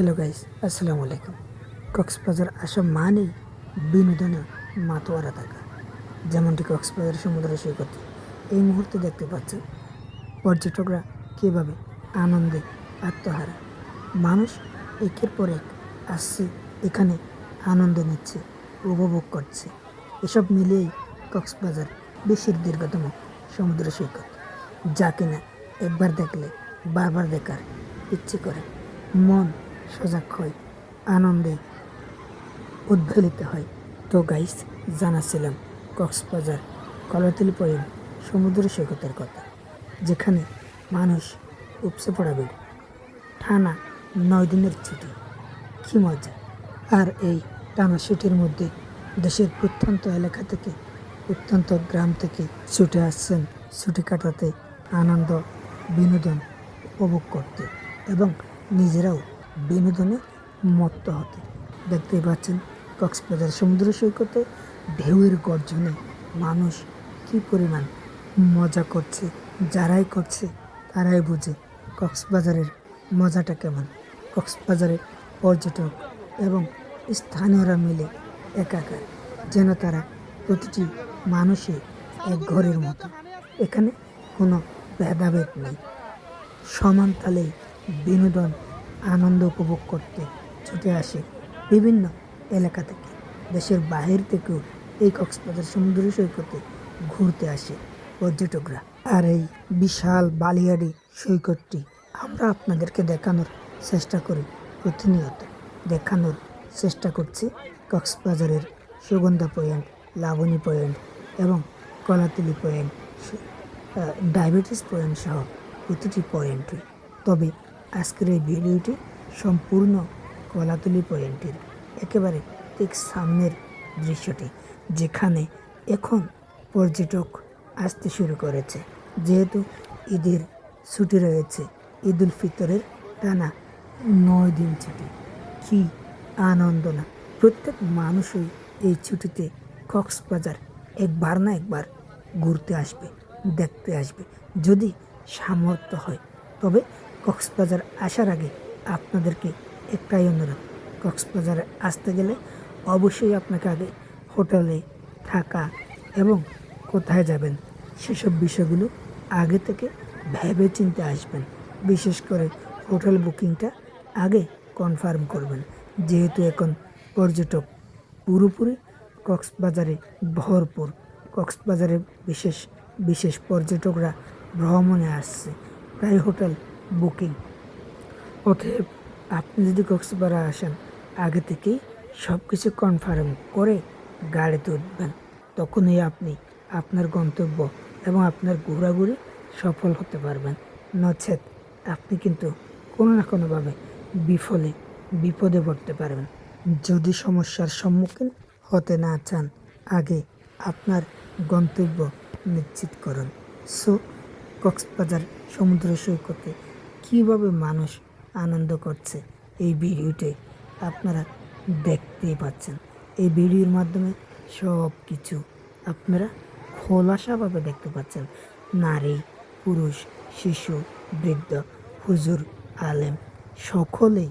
Hello guys আসসালামু আলাইকুম কক্সবাজার আসা মানে বিনোদনে মাতোয়ারা থাকা যেমনটি কক্সবাজার সমুদ্র সৈকতে। এই মুহূর্তে দেখতে পাচ্ছেন পর্যটকরা কীভাবে আনন্দে আত্মহারা। মানুষ একের পর এক আসছে, এখানে আনন্দ নিচ্ছে, উপভোগ করছে। এসব মিলিয়েই কক্সবাজার বিশ্বের দীর্ঘতম সমুদ্র সৈকত। যা কিনা একবার দেখলে বারবার দেখার ইচ্ছে করে। মন সজাগ হয় আনন্দে উদ্বেলিত হয় তো গাইস জানাছিলাম, কক্সবাজার কলাতলি পয়েন্ট, সমুদ্র সৈকতের কথা, যেখানে মানুষ উপসে পড়াবে টানা নয় দিনের ছুটি, কী মজা। আর এই টানা ছুটির মধ্যে দেশের প্রত্যন্ত এলাকা থেকে, প্রত্যন্ত গ্রাম থেকে ছুটে আসছেন, ছুটি কাটাতে আনন্দ, বিনোদন উপভোগ করতে এবং নিজেরাও বিনোদনে মত্ত হতে। দেখতেই পাচ্ছেন কক্সবাজার সমুদ্র সৈকতে ঢেউয়ের গর্জনে মানুষ কি পরিমাণ মজা করছে, যারাই করছে তারাই বুঝে কক্সবাজারের মজাটা কেমন। কক্সবাজারের পর্যটক এবং স্থানীয়রা মিলে একাকার, যেন তারা প্রতিটি মানুষই এক ঘরের মতো। এখানে কোনো ভেদাভেদ নেই। সমান তালে বিনোদন আনন্দ উপভোগ করতে ছুটে আসে বিভিন্ন এলাকা থেকে। দেশের বাহির থেকেও এই কক্সবাজার সমুদ্র সৈকতে ঘুরতে আসে পর্যটকরা। আর এই বিশাল বালিয়াড়ি সৈকতটি আমরা আপনাদেরকে দেখানোর চেষ্টা করি, প্রতিনিয়ত দেখানোর চেষ্টা করছি কক্সবাজারের সুগন্ধা পয়েন্ট, লাবণী পয়েন্ট এবং কলাতলি পয়েন্ট ডায়াবেটিস পয়েন্ট সহ প্রতিটি পয়েন্টে তবে আজকের এই ভিডিওটি সম্পূর্ণ কলাতলি পয়েন্টের, একেবারে ঠিক সামনের দৃশ্যটি, যেখানে এখন পর্যটক আসতে শুরু করেছে। যেহেতু ঈদের ছুটি রয়েছে ঈদ উল ফিতরের টানা নয় দিন ছুটি। কি আনন্দ না! প্রত্যেক মানুষই এই ছুটিতে কক্সবাজার একবার না একবার ঘুরতে আসবে, দেখতে আসবে। যদি সামর্থ্য হয়, তবে কক্সবাজার আসার আগে আপনাদেরকে একটাই অনুরোধ, কক্সবাজারে আসতে গেলে অবশ্যই আপনাকে আগে হোটেলে থাকা এবং কোথায় যাবেন সেসব বিষয়গুলো আগে থেকে ভেবে চিনতে আসবেন। বিশেষ করে হোটেল বুকিংটা আগে কনফার্ম করবেন। যেহেতু এখন পর্যটক পুরোপুরি কক্সবাজারে ভরপুর, কক্সবাজারে বিশেষ বিশেষ পর্যটকরা ভ্রমণে আসছে। তাই হোটেল বুকিং। অতএব আপনি যদি কক্সবাজারে আসেন, আগে থেকেই সব কিছু কনফার্ম করে গাড়িতে উঠবেন তখনই আপনি আপনার গন্তব্য এবং আপনার ঘোরাঘুরি সফল হতে পারবেন। নচেত আপনি কিন্তু কোনো না কোনোভাবে বিফলে, বিপদে পড়তে পারবেন। যদি সমস্যার সম্মুখীন হতে না চান, আগে আপনার গন্তব্য নিশ্চিত করুন। সো, কক্সবাজার সমুদ্র সৈকতে কীভাবে মানুষ আনন্দ করছে এই ভিডিওতে আপনারা দেখতেই পাচ্ছেন। এই ভিডিওর মাধ্যমে সব কিছু আপনারা খোলাসাভাবে দেখতে পাচ্ছেন। নারী, পুরুষ, শিশু, বৃদ্ধ, হুজুর, আলেম সকলেই